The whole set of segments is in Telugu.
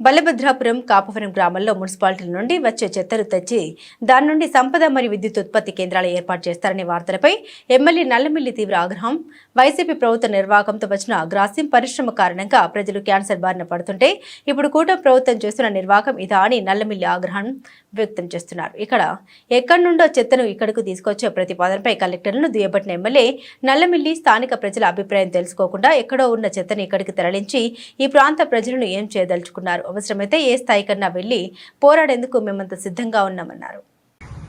బలభద్రాపురం కాపవరం గ్రామంలో మున్సిపాలిటీల నుండి వచ్చే చెత్తను తెచ్చి దాని నుండి సంపద మరియు విద్యుత్ ఉత్పత్తి కేంద్రాలు ఏర్పాటు చేస్తారనే వార్తలపై ఎమ్మెల్యే నల్లమిల్లి తీవ్ర ఆగ్రహం. వైసీపీ ప్రభుత్వ నిర్వాహకంతో వచ్చిన గ్రాసిం పరిశ్రమ కారణంగా ప్రజలు క్యాన్సర్ బారిన పడుతుంటే ఇప్పుడు కూటమి ప్రభుత్వం చేస్తున్న నిర్వాహకం ఇదా అని నల్లమిల్లి ఆగ్రహం వ్యక్తం చేస్తున్నారు. ఇక్కడ ఎక్కడి నుండో చెత్తను ఇక్కడకు తీసుకొచ్చే ప్రతిపాదనపై కలెక్టర్లను దుయ్యబట్టిన ఎమ్మెల్యే నల్లమిల్లి స్థానిక ప్రజల అభిప్రాయం తెలుసుకోకుండా ఎక్కడో ఉన్న చెత్తను ఇక్కడికి తరలించి ఈ ప్రాంత ప్రజలను ఏం చేయదలుచుకున్నారు? అవసరమైతే ఏ స్థాయికన్నా వెళ్ళి పోరాడేందుకు మేమంత సిద్ధంగా ఉన్నామన్నారు.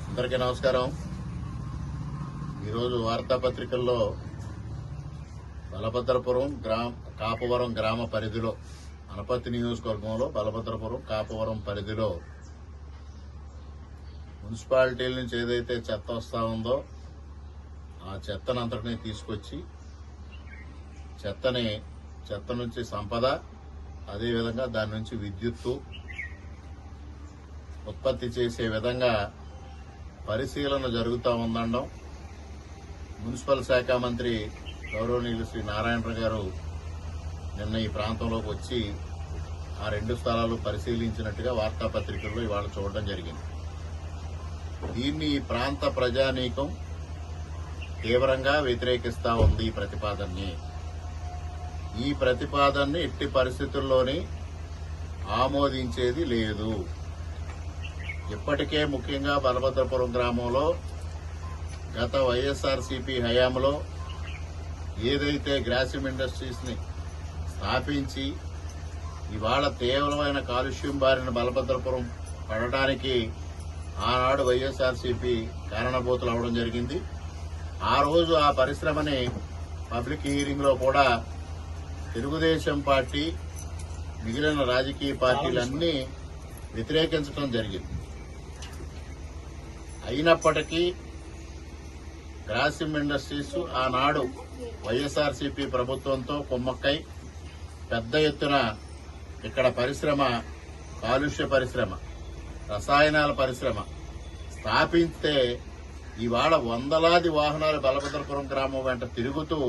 అందరికీ నమస్కారం. ఈరోజు వార్తాపత్రికల్లో బలభద్రపురం గ్రామ కాపవరం గ్రామ పరిధిలో అనపత్తి నియోజకవర్గంలో బలభద్రపురం కాపవరం పరిధిలో మున్సిపాలిటీల నుంచి ఏదైతే చెత్త వస్తూ ఉందో ఆ చెత్తనంతటిని తీసుకొచ్చి చెత్తని చెత్త నుంచి సంపద అదేవిధంగా దాని నుంచి విద్యుత్తు ఉత్పత్తి చేసే విధంగా పరిశీలన జరుగుతూ ఉందండం మున్సిపల్ శాఖ మంత్రి గౌరవనీయులు శ్రీ నారాయణరావు గారు నిన్న ఈ ప్రాంతంలోకి వచ్చి ఆ రెండు స్థలాలు పరిశీలించినట్టుగా వార్తాపత్రికల్లో ఇవాళ చూడడం జరిగింది. దీన్ని ఈ ప్రాంత ప్రజానీకం తీవ్రంగా వ్యతిరేకిస్తా ఉంది ఈ ప్రతిపాదనని. ఈ ప్రతిపాదనని ఎట్టి పరిస్థితుల్లోని ఆమోదించేది లేదు. ఇప్పటికే ముఖ్యంగా బలభద్రపురం గ్రామంలో గత వైఎస్ఆర్సీపీ హయాంలో ఏదైతే గ్రాసిమ్ ఇండస్ట్రీస్ని స్థాపించి ఇవాళ తీవ్రమైన కాలుష్యం బారిన బలభద్రపురం పడడానికి ఆనాడు వైఎస్ఆర్సీపీ కారణభూతులు అవడం జరిగింది. ఆ రోజు ఆ పరిశ్రమని పబ్లిక్ హీరింగ్లో కూడా తెలుగుదేశం పార్టీ మిగిలిన రాజకీయ పార్టీలన్నీ వ్యతిరేకించడం జరిగింది. అయినప్పటికీ గ్రాసిమ్ ఇండస్ట్రీస్ ఆనాడు వైఎస్ఆర్సీపీ ప్రభుత్వంతో కుమ్మక్కై పెద్ద ఎత్తున ఇక్కడ పరిశ్రమ కాలుష్య పరిశ్రమ రసాయనాల పరిశ్రమ స్థాపిస్తే ఇవాళ వందలాది వాహనాలు బలభద్రపురం గ్రామం వెంట తిరుగుతూ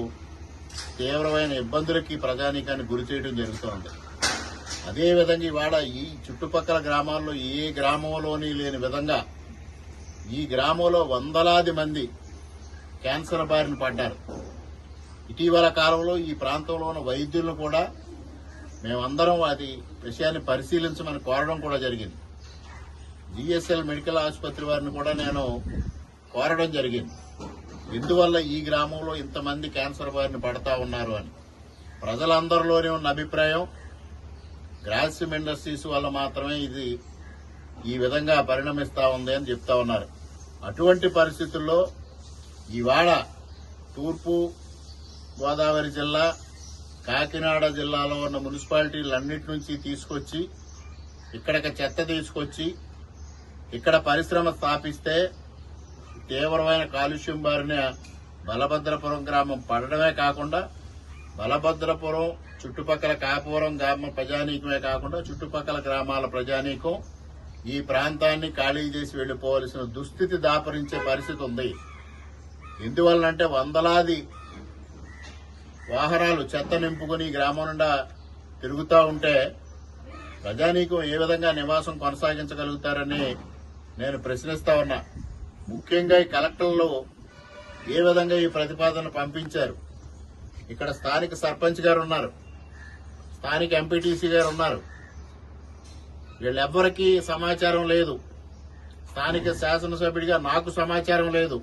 తీవ్రమైన ఇబ్బందులకి ప్రజానీకాన్ని గురి చేయడం జరుగుతోంది. అదేవిధంగా ఇవాళ ఈ చుట్టుపక్కల గ్రామాల్లో ఏ గ్రామంలోని లేని విధంగా ఈ గ్రామంలో వందలాది మంది క్యాన్సర్ బారిన పడ్డారు. ఇటీవల కాలంలో ఈ ప్రాంతంలో ఉన్న వైద్యులను కూడా మేమందరం అది విషయాన్ని పరిశీలించమని కోరడం కూడా జరిగింది. జిఎస్ఎల్ మెడికల్ ఆసుపత్రి వారిని కూడా నేను కోరడం జరిగింది. ఎందువల్ల ఈ గ్రామంలో ఇంతమంది క్యాన్సర్ బారిన పడతా ఉన్నారు అని? ప్రజలందరిలోనే ఉన్న అభిప్రాయం గ్రాసిమ్ ఇండస్ట్రీస్ వల్ల మాత్రమే ఇది ఈ విధంగా పరిణమిస్తా ఉంది అని చెప్తా ఉన్నారు. అటువంటి పరిస్థితుల్లో ఇవాళ తూర్పు గోదావరి జిల్లా కాకినాడ జిల్లాలో ఉన్న మున్సిపాలిటీలన్నిటి నుంచి తీసుకొచ్చి ఇక్కడికి చెత్త తీసుకొచ్చి ఇక్కడ పరిశ్రమ స్థాపిస్తే తీవ్రమైన కాలుష్యం బారిన బలభద్రపురం గ్రామం పడడమే కాకుండా బలభద్రపురం చుట్టుపక్కల కాపురం గ్రామ ప్రజానీకమే కాకుండా చుట్టుపక్కల గ్రామాల ప్రజానీకం ఈ ప్రాంతాన్ని ఖాళీ చేసి వెళ్ళిపోవలసిన దుస్థితి దాపరించే పరిస్థితి ఉంది. ఎందువల్లంటే వందలాది వాహనాలు చెత్త నింపుకుని గ్రామం నుండా తిరుగుతూ ఉంటే ప్రజానీకం ఏ విధంగా నివాసం కొనసాగించగలుగుతారని నేను ప్రశ్నిస్తా ఉన్నా. ముఖ్యంగా ఈ కలెక్టర్లో ఏ విధంగా ఈ ప్రతిపాదన పంపించారు? ఇక్కడ స్థానిక సర్పంచ్ గారు ఉన్నారు. స్థానిక ఎంపీటీసీ గారు ఉన్నారు. వీళ్ళెవ్వరికీ సమాచారం లేదు. స్థానిక శాసనసభ్యుడిగా నాకు సమాచారం లేదు.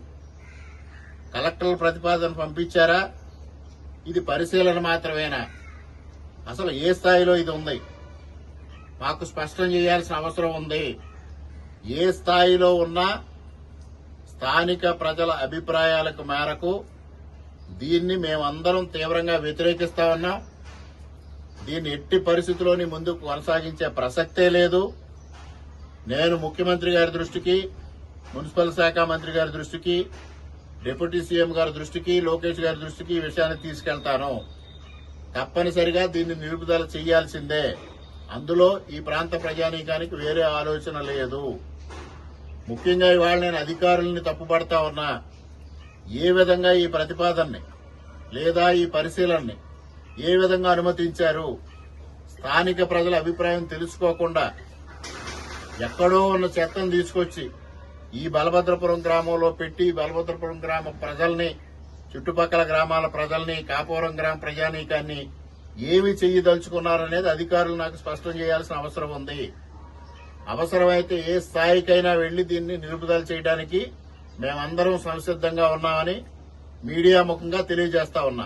కలెక్టర్ ప్రతిపాదన పంపించారా? ఇది పరిశీలన మాత్రమేనా? అసలు ఏ స్థాయిలో ఇది ఉంది? మాకు స్పష్టం చేయాల్సిన అవసరం ఉంది. ఏ స్థాయిలో ఉన్నా స్థానిక ప్రజల అభిప్రాయాలకు మేరకు దీన్ని మేమందరం తీవ్రంగా వ్యతిరేకిస్తా ఉన్నాం దీన్ని ఎట్టి పరిస్థితుల్లోని ముందుకు కొనసాగించే ప్రసక్తే లేదు. నేను ముఖ్యమంత్రి గారి దృష్టికి మున్సిపల్ శాఖ మంత్రి గారి దృష్టికి డిప్యూటీ సీఎం గారి దృష్టికి లోకేష్ గారి దృష్టికి ఈ విషయాన్ని తీసుకెళ్తాను. తప్పనిసరిగా దీన్ని నిలుపుదల చేయాల్సిందే. అందులో ఈ ప్రాంత ప్రజానీకానికి వేరే ఆలోచన లేదు. ముఖ్యంగా ఇవాళ నేను అధికారుల్ని తప్పుపడతా ఉన్నా ఏ విధంగా ఈ ప్రతిపాదనని లేదా ఈ పరిశీలనని ఏ విధంగా అనుమతించారు స్థానిక ప్రజల అభిప్రాయం తెలుసుకోకుండా ఎక్కడో ఉన్న చెత్తను తీసుకొచ్చి ఈ బలభద్రపురం గ్రామంలో పెట్టి బలభద్రపురం గ్రామ ప్రజల్ని చుట్టుపక్కల గ్రామాల ప్రజల్ని కాపురం గ్రామ ప్రజానీకాన్ని ఏమి చెయ్యదలుచుకున్నారనేది అధికారులు నాకు స్పష్టం చేయాల్సిన అవసరం ఉంది. అవసరమైతే ఏ స్థాయికైనా వెళ్ళి దీన్ని నిలుపుదల చేయడానికి మేమందరం సంసిద్ధంగా ఉన్నామని మీడియా ముఖంగా తెలియజేస్తా ఉన్నా.